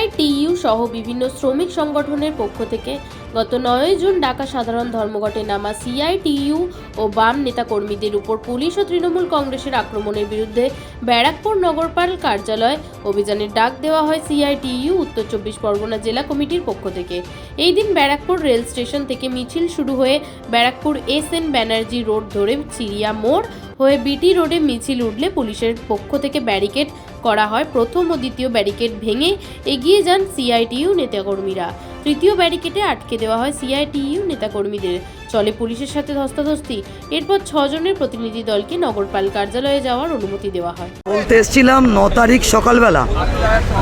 CITU সহ বিভিন্ন শ্রমিক সংগঠনের পক্ষ থেকে গত নয় জুন ঢাকা সাধারণ ধর্মঘটে নামা সিআইটিইউ ও বাম নেতাকর্মীদের উপর পুলিশ ও তৃণমূল কংগ্রেসের আক্রমণের বিরুদ্ধে ব্যারাকপুর নগরপাল কার্যালয় অভিযানের ডাক দেওয়া হয় সিআইটিইউ উত্তর চব্বিশ পরগনা জেলা কমিটির পক্ষ থেকে। এই দিন ব্যারাকপুর রেল স্টেশন থেকে মিছিল শুরু হয়ে Barrackpore S N Banerjee road ধরে চিড়িয়া মোড় হয়ে বিটি রোডে মিছিল উঠলে পুলিশের পক্ষ থেকে ব্যারিকেড করা হয়। প্রথম ও দ্বিতীয় ব্যারিকেড ভেঙে এগিয়ে যান সিআইটিইউ নেতাকর্মীরা। তৃতীয় ব্যারিকেডে আটকে দেওয়া হয় সিআইটিইউ নেতাকর্মীদের। চলে পুলিশের সাথে ধস্তাধস্তি। এরপর ছজনের প্রতিনিধি দলকে নগরপাল কার্যালয়ে যাওয়ার অনুমতি দেওয়া হয়। বলতে এসেছিলাম ন তারিখ সকালবেলা।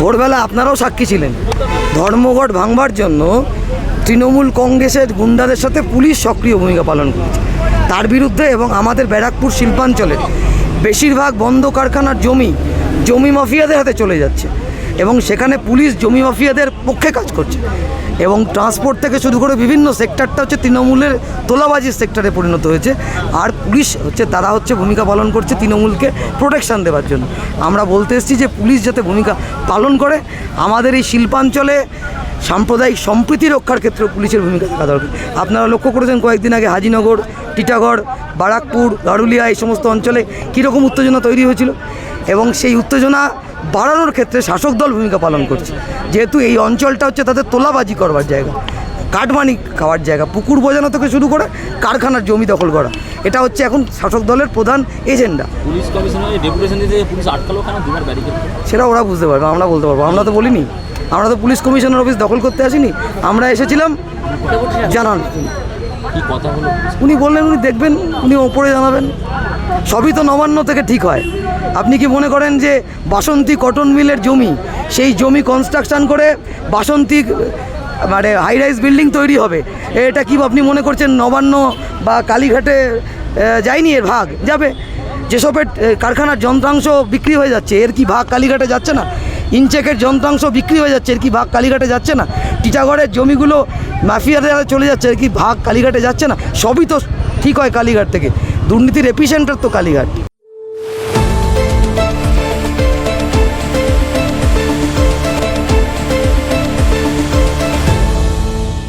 ভোরবেলা আপনারাও সাক্ষী ছিলেন। ধর্মঘট ভাঙবার জন্য তৃণমূল কংগ্রেসের গুন্ডাদের সাথে পুলিশ সক্রিয় ভূমিকা পালন করেছে। তার বিরুদ্ধে এবং আমাদের ব্যারাকপুর শিল্পাঞ্চলের বেশিরভাগ বন্ধ কারখানার জমি জমি মাফিয়াদের হাতে চলে যাচ্ছে এবং সেখানে পুলিশ জমি মাফিয়াদের পক্ষে কাজ করছে এবং ট্রান্সপোর্ট থেকে শুরু করে বিভিন্ন সেক্টরটা হচ্ছে তৃণমূলের তোলাবাজির সেক্টরে পরিণত হয়েছে। আর পুলিশ হচ্ছে, তারা হচ্ছে ভূমিকা পালন করছে তৃণমূলকে প্রোটেকশন দেওয়ার জন্য। আমরা বলতে এসেছি যে পুলিশ যাতে ভূমিকা পালন করে, আমাদের এই শিল্পাঞ্চলে সাম্প্রদায়িক সম্প্রীতি রক্ষার ক্ষেত্রে পুলিশের ভূমিকা থাকা দরকার। আপনারা লক্ষ্য করেছেন কয়েকদিন আগে হাজিনগর, টিটাগড়, বারাকপুর গারুলিয়া এই সমস্ত অঞ্চলে কীরকম উত্তেজনা তৈরি হয়েছিল? এবং সেই উত্তেজনা বাড়ানোর ক্ষেত্রে শাসক দল ভূমিকা পালন করছে। যেহেতু এই অঞ্চলটা হচ্ছে তাদের তোলাবাজি করবার জায়গা কাঠমানি খাওয়ার জায়গা পুকুর বোঝানো থেকে শুরু করে কারখানার জমি দখল করা। এটা হচ্ছে এখন শাসক দলের প্রধান এজেন্ডা। পুলিশ কমিশনারের ডেপুটেশন দিতে পুলিশ আটকালো কেন? দুবার ব্যারিকেড সেটা ওরা বুঝতে পারবে আমরা বলতে পারব। আমরা তো বলিনি। আমরা তো পুলিশ কমিশনার অফিস দখল করতে আসিনি। আমরা এসেছিলাম জানান। উনি বললেন উনি দেখবেন উনি ওপরে জানাবেন। সবই তো নবান্ন থেকে ঠিক হয়। আপনি কি মনে করেন যে বাসন্তী কটন মিলের জমি, সেই জমি কনস্ট্রাকশন করে বাসন্তী মানে হাই রাইজ বিল্ডিং তৈরি হবে? এটা কি আপনি মনে করছেন নবান্ন বা কালীঘাটে যায়নি এর ভাগ? যাবে। যেসবের কারখানার যন্ত্রাংশ বিক্রি হয়ে যাচ্ছে, এর কি ভাগ কালীঘাটে যাচ্ছে না? ইনচেকের যন্ত্রাংশ বিক্রি হয়ে যাচ্ছে, এর কি ভাগ কালীঘাটে যাচ্ছে না? টিটাগড়ের জমিগুলো মাফিয়াদের চলে যাচ্ছে, এর কি ভাগ কালীঘাটে যাচ্ছে না? সবই তো ঠিক হয় কালীঘাট থেকে। দুর্নীতির এপিসেন্টার তো কালীঘাট।